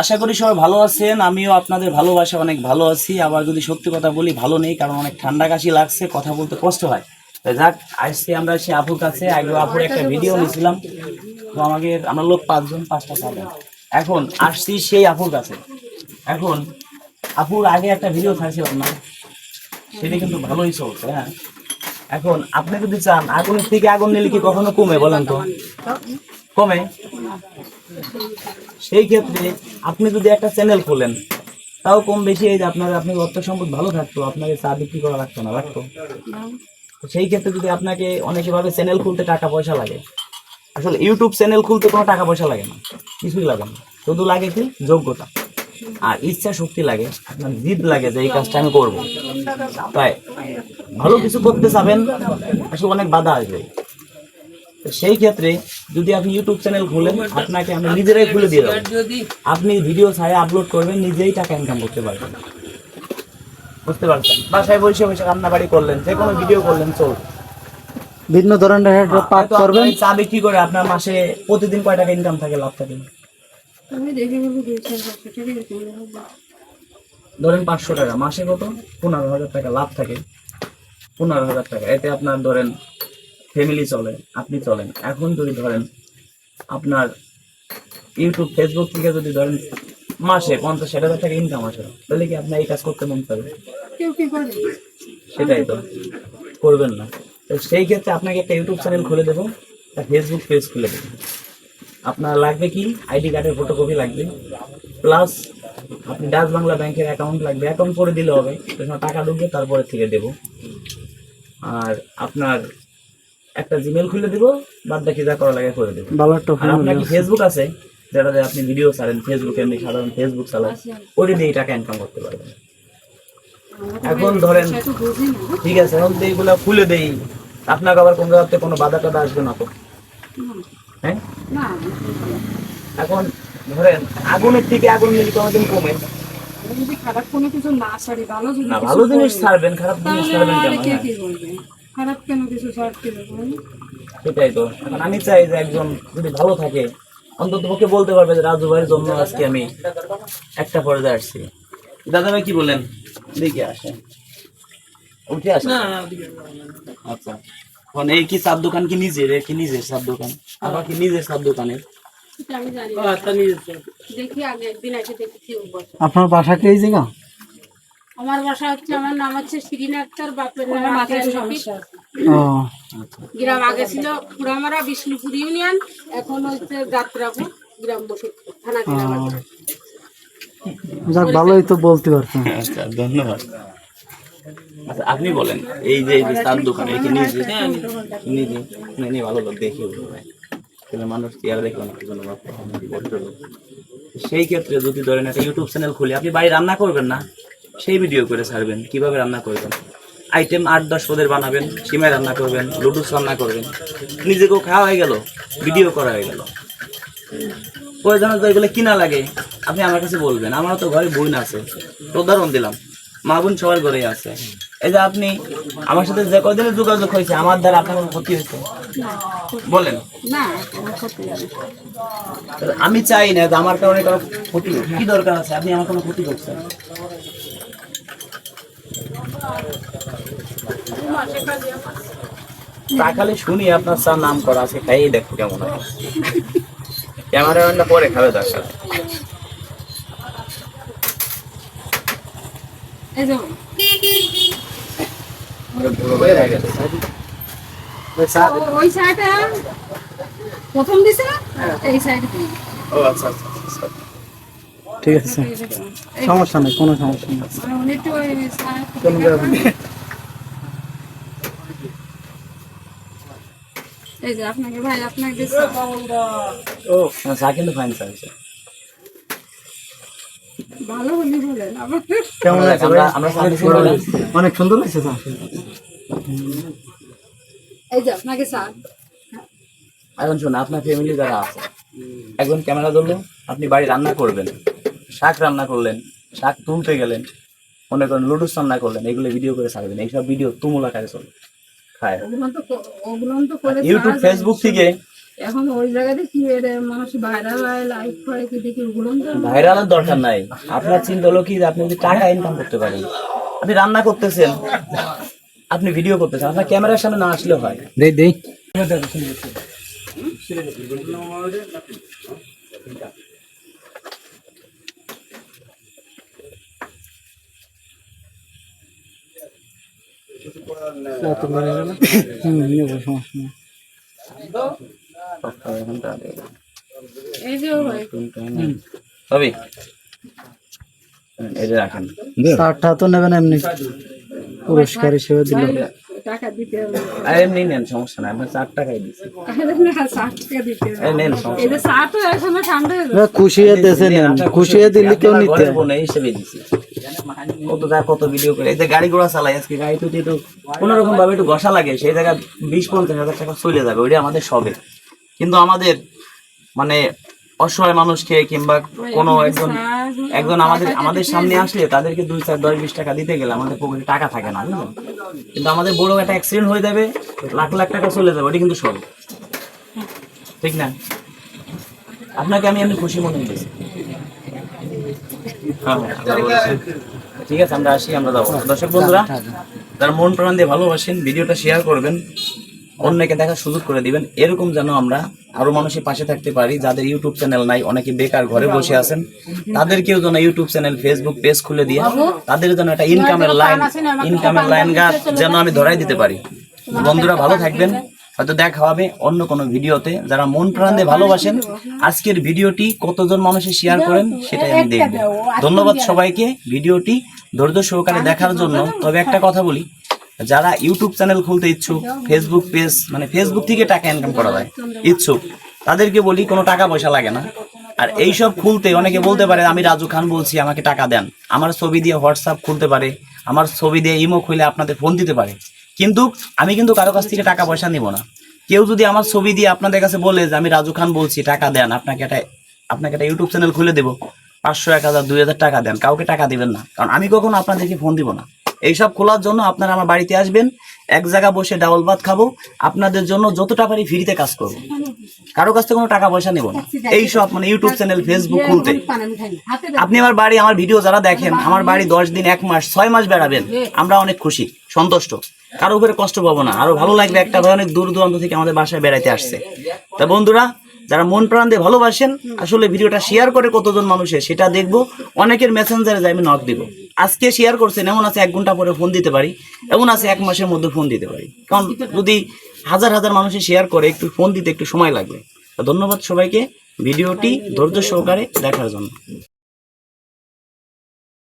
আশা করি সবাই ভালো আছেন, আমিও আপনাদের ভালোবাসা অনেক ভালো আছি। আবার যদি সত্যি কথা বলি, ভালো নেই, কারণ অনেক ঠান্ডা কাশি লাগছে, কথা বলতে কষ্ট হয়। তো যাক আসছি আমরা সে আপুর কাছে, আগে আপুর একটা ভিডিও নিয়েছিলাম। তো আমাকে, আমরা লোক পাঁচজন, পাঁচটা পাবেন এখন আসছি সেই আপুর কাছে। এখন আপুর আগে একটা ভিডিও ছাড়ছিলাম না সেটা কিন্তু ভালোই চলছে হ্যাঁ। এখন আপনি যদি চান, আগুনের থেকে আগুন নিলে কি কখনো কমে বলেন তো? কমে? সেই ক্ষেত্রে আপনি যদি একটা চ্যানেল খোলেন, তাও কম বেশি এই যে আপনার আপনার অর্থ সম্পদ ভালো থাকতো, আপনাকে চা বিক্রি করা লাগতো না, লাগতো। সেই ক্ষেত্রে যদি আপনাকে অনেকে ভাবে চ্যানেল খুলতে টাকা পয়সা লাগে, আসলে ইউটিউব চ্যানেল খুলতে কোনো টাকা পয়সা লাগে না, কিছুই লাগে না। শুধু লাগে কি? যোগ্যতা। আর ইচ্ছা শক্তি লাগে, আপনার জিদ লাগে যে এই কাজটা আমি করব। তাই, ভালো কিছু করতে চাবেন, আসলে অনেক বাধা আসবে। সেই ক্ষেত্রে যদি আপনি ইউটিউব চ্যানেল খুলেন আপনাকে আমরা নিজেরাই খুলে দিয়ে দেবো। আপনি ভিডিও ছাড়ে আপলোড করবেন নিজেই টাকা ইনকাম করতে পারবেন। বুঝতে পারছেন? বাসায় বসে বসে রান্না বাড়ি করলেন যে কোনো ভিডিও করলেন চল ভিন্ন ধরনের পাঠ করবেন। আপনি চা বিক্রি করে আপনার মাসে প্রতিদিন কয় টাকা ইনকাম থাকে লাভ থাকে? আমি ধরেন পাঁচশো টাকা মাসে কত? পনেরো হাজার টাকা লাভ থাকে। পনেরো হাজার টাকা। এতে আপনার ধরেন ফ্যামিলি চলে আপনি চলেন। এখন যদি ধরেন আপনার ইউটিউব ফেসবুক থেকে যদি ধরেন মাসে পঞ্চাশ ষাট হাজার টাকা ইনকাম আসে তাহলে কি আপনার এই কাজ করতে মন চাবে? কেউ কি করে? সেটাই তো। করবেন না। তো সেই ক্ষেত্রে আপনাকে একটা ইউটিউব চ্যানেল খুলে দেবো একটা ফেসবুক পেজ খুলে দেবো। আপনার লাগবে কি? আইডি কার্ডের ফটোকপি লাগবে। প্লাস আপনি ডাচ বাংলা ব্যাংকের অ্যাকাউন্ট লাগবে। অ্যাকাউন্ট করে দিলে হবে। টাকা ঢুকবে তারপরে থেকে দেব। আর আপনার একটা জিমেল খুলে দিব বাদ বাকি যা করা লাগে করে দেবো। ভালো একটা আর আপনার কি ফেসবুক আছে? যেটা যেটাতে আপনি ভিডিও ছাড়েন ফেসবুক এমনি সাধারণ ফেসবুক চালান ওটি দিয়ে টাকা ইনকাম করতে পারবেন। এখন ধরেন ঠিক আছে এখন তো এইগুলো খুলে দেই। আপনাকে আবার কোনো জায়গাতে কোনো বাধা টাধা আসবে না তো। হ্যাঁ? এখন ধরেন আগুনের থেকে আগুন নিলে কোনোদিন কমে যদি খারাপ কোনো কিছু না ছাড়ি ভালো যদি ভালো জিনিস ছাড়বেন খারাপ জিনিস ছাড়বেন কেন? খারাপ কেন কিছু ছাড়তে হবে সেটাই তো। এখন আমি চাই যে একজন যদি ভালো থাকে অন্তত পক্ষে বলতে পারবে যে রাজু ভাইয়ের জন্য আজকে আমি একটা পর্যায়ে আসছি। দাদা ভাই কি বলেন দেখে আসেন। উঠে আসেন। আচ্ছা। এখন এই কি চার দোকান কি নিজের? কি নিজের চার দোকান? আবার কি নিজের চার দোকানের? আমি জানি না। দেখি আগে একদিন এসে দেখি কি বছর আপনার বাসা কি এই জায়গা? আমার বাসা হচ্ছে আমার নাম হচ্ছে শিরিন আক্তার বাপের নাম মাথায় সমস্যা ও গ্রাম আগে ছিল পুরামারা বিষ্ণুপুর ইউনিয়ন এখন হচ্ছে যাত্রাপুর গ্রাম বসে থানা গ্রাম। যাক ভালোই তো বলতে পারতাম আচ্ছা ধন্যবাদ। আচ্ছা আপনি বলেন এই যে এই যে চার দোকান এই কি নিজে নিজে না, এমনি ভালো লোক দেখি তাহলে মানুষ চেয়ার দেখে অনেক হয়, লোক। সেই ক্ষেত্রে যদি ধরেন একটা ইউটিউব চ্যানেল খুলে আপনি বাড়ি রান্না করবেন না? সেই ভিডিও করে ছাড়বেন কীভাবে রান্না করবেন। আইটেম আট দশ পদের বানাবেন সিমাই রান্না করবেন লুডুস রান্না করবেন। নিজেকেও খাওয়া হয়ে গেল ভিডিও করা হয়ে গেল। প্রয়োজন তো এগুলো কিনা লাগে আপনি আমার কাছে বলবেন আমারও তো ঘরে বোন আছে উদাহরণ দিলাম। মা বোন সবার ঘরেই আছে। এই যে আপনি আমার সাথে যে কদিনের যোগাযোগ হয়েছে আমার দ্বারা আপনার কোনো ক্ষতি হয়েছে? বলেন। আমি চাই না যে আমার কারণে কারও ক্ষতি কি দরকার আছে? আপনি আমার কোনো ক্ষতি করছেন? তা খালি শুনি আপনার স্যার নাম করা আছে তাই দেখো কেমন হয়। ক্যামেরা রান্না পরে খাবে ওই সাইডে প্রথম দিছে? না এই সাইডে। ও আচ্ছা আচ্ছা। ঠিক আছে। সমস্যা নেই কোনো সমস্যা নেই। আর উনি একটু ওই সাইড কোনো ব্যাপার নেই। এই যে আপনাকে ভাই আপনাকে ও চা কিন্তু ফাইন চা ভালো হলি বলেন কেমন আছে আমরা- আমরা সামনে শুরু করলাম। অনেক সুন্দর লাগছে তো এই যে আপনাকে স্যার এখন শুনুন আপনার ফ্যামিলি যারা আছে একজন ক্যামেরা ধরলো আপনি বাড়ি রান্না করবেন। শাক রান্না করলেন শাক তুলতে গেলেন মনে করেন লুডুস রান্না করলেন এগুলো ভিডিও করে ছাড়বেন এইসব ভিডিও তুমুল আকারে চলবে খায়। ইউটিউব ফেসবুক থেকে এখন ওই জায়গাতে কি মানুষ ভাইরাল হয় লাইভ করে কি দেখি ভাইরালের দরকার নাই। আপনার চিন্তা হলো কি যে আপনি যদি টাকা ইনকাম করতে পারেন আপনি রান্না করতেছেন আপনি ভিডিও করতেছেন আপনার ক্যামেরার সামনে না আসলেও হয়। দেই দেই হুম, নেব, সমস্যা নেই। এই যে ভাই হবে এই যে রাখেন তো নেবেন এমনি। পুরস্কার হিসেবে দিল। টাকা দিতে হবে। এমনি নেন সমস্যা নাই। টাকাই না টাকা দিতে হবে। নেন সমস্যা এই যে চা তো ঠান্ডা হয়ে যাবে। খুশিয়ে দেশে দিলে কেউ আপনার নিতে বোন হিসেবে দিছি। কত যা কত ভিডিও করে। এই যে গাড়ি ঘোড়া চালাই আজকে গাড়ি তো একটু কোনো রকম ভাবে একটু ঘষা লাগে সেই জায়গায় বিশ পঞ্চাশ হাজার টাকা চলে যাবে ওইটা আমাদের সবে কিন্তু আমাদের মানে অসহায় মানুষকে কিংবা কোনো একজন একজন আমাদের আমাদের সামনে আসলে তাদেরকে দুই চার দশ বিশ টাকা দিতে গেলে আমাদের পকেটে টাকা থাকে না বুঝলেন? কিন্তু আমাদের বড় একটা অ্যাক্সিডেন্ট হয়ে যাবে লাখ লাখ টাকা চলে যাবে ওটা কিন্তু সব ঠিক না? আপনাকে আমি এমনি খুশি মনে হয়েছি হ্যাঁ, হ্যাঁ, আল্লাহ বলেছে। ঠিক আছে আমরা আসি আমরা যাব। দর্শক বন্ধুরা যারা মন প্রাণ দিয়ে ভালোবাসেন ভিডিওটা শেয়ার করবেন অন্যকে দেখার সুযোগ করে দিবেন এরকম যেন আমরা আরও মানুষের পাশে থাকতে পারি যাদের ইউটিউব চ্যানেল নাই অনেকে বেকার ঘরে বসে আছেন তাদেরকেও যেন ইউটিউব চ্যানেল ফেসবুক পেজ খুলে দিয়ে তাদের যেন একটা ইনকামের লাইন ইনকামের লাইন গাছ যেন আমি ধরাই দিতে পারি। বন্ধুরা ভালো থাকবেন। হয়তো দেখা হবে অন্য কোনো ভিডিওতে। যারা মন প্রাণ ভালোবাসেন, আজকের ভিডিওটি কতজন মানুষের শেয়ার করেন সেটাই আমি দেখব। ধন্যবাদ সবাইকে ভিডিওটি ধৈর্য সহকারে দেখার জন্য। তবে একটা কথা বলি, যারা ইউটিউব চ্যানেল খুলতে ইচ্ছুক ফেসবুক পেজ মানে ফেসবুক থেকে টাকা ইনকাম করা যায়, ইচ্ছুক, তাদেরকে বলি কোনো টাকা পয়সা লাগে না। আর এইসব খুলতে অনেকে বলতে পারে, আমি রাজু খান বলছি, আমাকে টাকা দেন। আমার ছবি দিয়ে হোয়াটসঅ্যাপ খুলতে পারে, আমার ছবি দিয়ে ইমো খুলে আপনাদের ফোন দিতে পারে। কিন্তু আমি কিন্তু কারও কাছ থেকে টাকা পয়সা নিব না। কেউ যদি আমার ছবি দিয়ে আপনাদের কাছে বলে যে, আমি রাজু খান বলছি, টাকা দেন, আপনাকে একটা আপনাকে একটা ইউটিউব চ্যানেল খুলে দেবো। পাঁচশো, এক হাজার, দুই হাজার টাকা দেন, কাউকে টাকা দিবেন না। কারণ আমি কখনো আপনাদেরকে ফোন দিব না। এইসব খোলার জন্য আপনারা আমার বাড়িতে আসবেন, এক জায়গা বসে ডাবল ভাত খাব, আপনাদের জন্য যতটা পারি ফ্রিতে কাজ করব। কারও কাছ থেকে কোনো টাকা পয়সা নেব না। এইসব মানে ইউটিউব চ্যানেল ফেসবুক খুলতে। আপনি আমার বাড়ি, আমার ভিডিও যারা দেখেন, আমার বাড়ি দশ দিন, এক মাস, ছয় মাস বেড়াবেন। আমরা অনেক খুশি, সন্তুষ্ট। কারও উপরে কষ্ট পাবো না। আরও ভালো লাগবে একটা ভাই অনেক দূর দূরান্ত থেকে আমাদের বাসায় বেড়াইতে আসছে। তা বন্ধুরা, যারা মন প্রাণ দিয়ে ভালোবাসেন, আসলে ভিডিওটা শেয়ার করে কতজন মানুষের সেটা দেখব। অনেকের মেসেঞ্জারে যাই আমি নক দিব। আজকে শেয়ার করছেন, এমন আছে এক ঘণ্টা পরে ফোন দিতে পারি, এমন আছে এক মাসের মধ্যে ফোন দিতে পারি। কারণ যদি হাজার হাজার মানুষে শেয়ার করে, একটু ফোন দিতে একটু সময় লাগবে। ধন্যবাদ সবাইকে, ভিডিওটি ধৈর্য সহকারে দেখার জন্য।